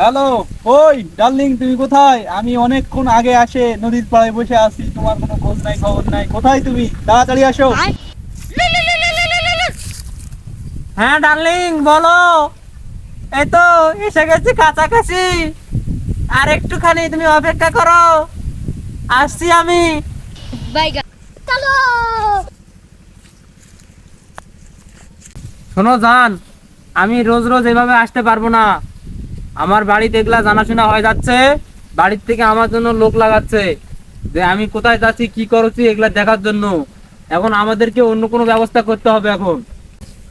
Hello ওই darling তুমি কোথায়? আমি অনেকক্ষণ আগে আসে নদীর পাড়ে বসে আছি তোমার কোনো খোঁজ নাই খবর নাই। কোথায় তুমি? তাড়াতাড়ি আসো। হ্যাঁ ডার্লিং বলো। এই তো এসে গেছি কাছাকাছি। আর একটুখানি তুমি অপেক্ষা করো। আসছি আমি। শোনো জান আমি রোজ রোজ এভাবে আসতে পারব না। আমার বাড়িতে এগুলা জানাশোনা হয়ে যাচ্ছে বাড়ির থেকে আমার জন্য লোক লাগাচ্ছে যে আমি কোথায় যাচ্ছি কি করছি এগুলা দেখার জন্য। এখন আমাদেরকে অন্য কোনো ব্যবস্থা করতে হবে এখন।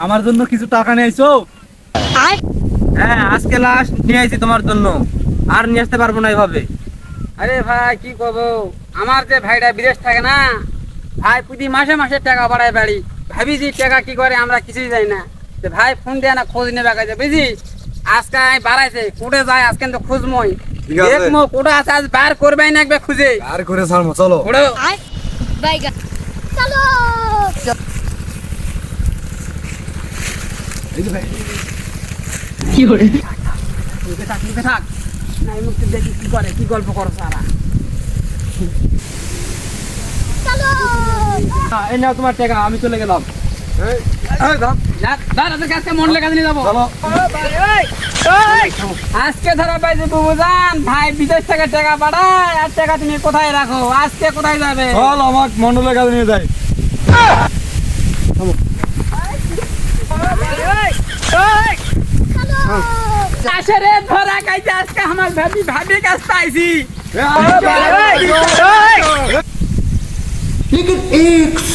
আমার জন্য কিছু টাকা নিয়েছো? হ্যাঁ আজকে লাস্ট নিয়ে আইছি তোমার জন্য। আর নিয়ে আসতে পারব না এভাবে। আরে ভাই কি করব? আমার যে ভাইটা বিদেশ থাকে না ভাই প্রতি মাসে মাসে টাকা বাড়ায় বাড়ি। ভাবি যে টাকা কি করে আমরা কিছুই জানি না। যে ভাই ফোন দেয় না খোঁজ নেবে কাজে বুঝি আজকে আমি বাড়াইছে কোটে যায় আজকে তো খুঁজমই। দেখমো কোটা আছে আজ বার করবে না একবার খুঁজে। আর করে ছাড়বো চলো। বাইগা চলো। থাক মুখে থাক। না এই দেখি কি করে কি গল্প করো সারা। চলো। এই নাও তোমার টাকা আমি চলে গেলাম। আজকে ধরা পাইছে বুবুজান। ভাই বিদেশ থেকে টাকা পাঠায়। আর টাকা তুমি কোথায় রাখো? আজকে কোথায় যাবে? চল আমার মন্ডলের কাছে নিয়ে যাই। আসে রে ধরা খাইছে আজকে আমার ভাবি ভাবি কাছ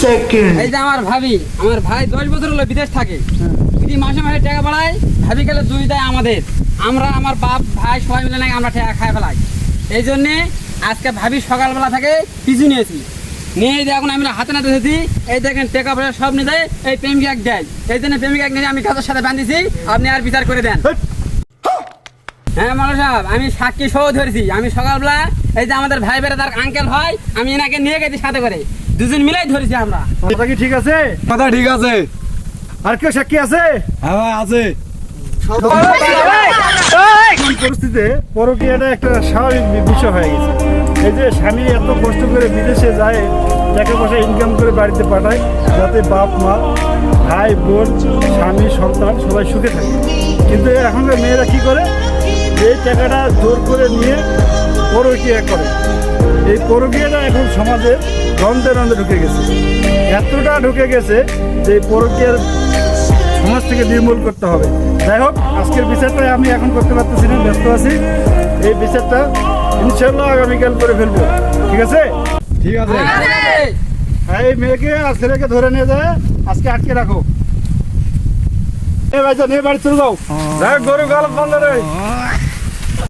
পাইছি এই যে আমার ভাবি আমার ভাই দশ বছর হলো বিদেশ থাকে। যদি মাসে মাসে টাকা বাড়ায় ভাবি গেলে দুই দেয় আমাদের। আমরা আমার বাপ ভাই সবাই মিলে নাকি আমরা টাকা খাই ফেলাই। এই জন্যে আজকে ভাবি সকালবেলা থেকে পিছু নিয়েছি। নিয়ে এখন আমরা হাতে নাতে এসেছি এই দেখেন টাকা পয়সা সব নিয়ে দেয় এই প্রেমিক এক দেয়। এই জন্য প্রেমিক এক নিয়ে আমি কাজের সাথে বাঁধিছি আপনি আর বিচার করে দেন। হ্যাঁ মালো সাহেব আমি সাক্ষী সহ ধরেছি আমি সকালবেলা এই যে আমাদের ভাই বেড়ে তার আঙ্কেল হয় আমি এনাকে নিয়ে গেছি সাথে করে দুজন মিলাই ধরেছি আমরা কথা কি ঠিক আছে কথা ঠিক আছে আর কেউ সাক্ষী আছে হ্যাঁ ভাই আছে কোন পরিস্থিতিতে পরকীয়াটা একটা স্বাভাবিক বিষয় হয়ে গেছে এই যে স্বামী এত কষ্ট করে বিদেশে যায়, টাকা পয়সা ইনকাম করে বাড়িতে পাঠায়, যাতে বাপ, মা, ভাই, বোন, স্বামী, সন্তান সবাই সুখে থাকে। কিন্তু এখনকার মেয়েরা কি করে? এই টাকাটা জোর করে নিয়ে পরকীয়া করে। এই পরকীয়াটা এখন সমাজে রন্ধে রন্ধে ঢুকে গেছে। এতটা ঢুকে গেছে যে পরকীয়ার সমাজ থেকে নির্মূল করতে হবে। যাই হোক, আজকের বিচারটা আমি এখন করতে পারতেছি না, ব্যস্ত আছি। এই বিচারটা ইনশাল্লাহ আগামীকাল করে ফেলব। ঠিক আছে? ঠিক আছে। হ্যাঁ, এই মেয়েকে আর ছেলেকে ধরে নিয়ে যায় আজকে আটকে রাখো। এ ভাই নিয়ে বাড়ি চলে যাও। যাই গরু গাল বন্ধ রে।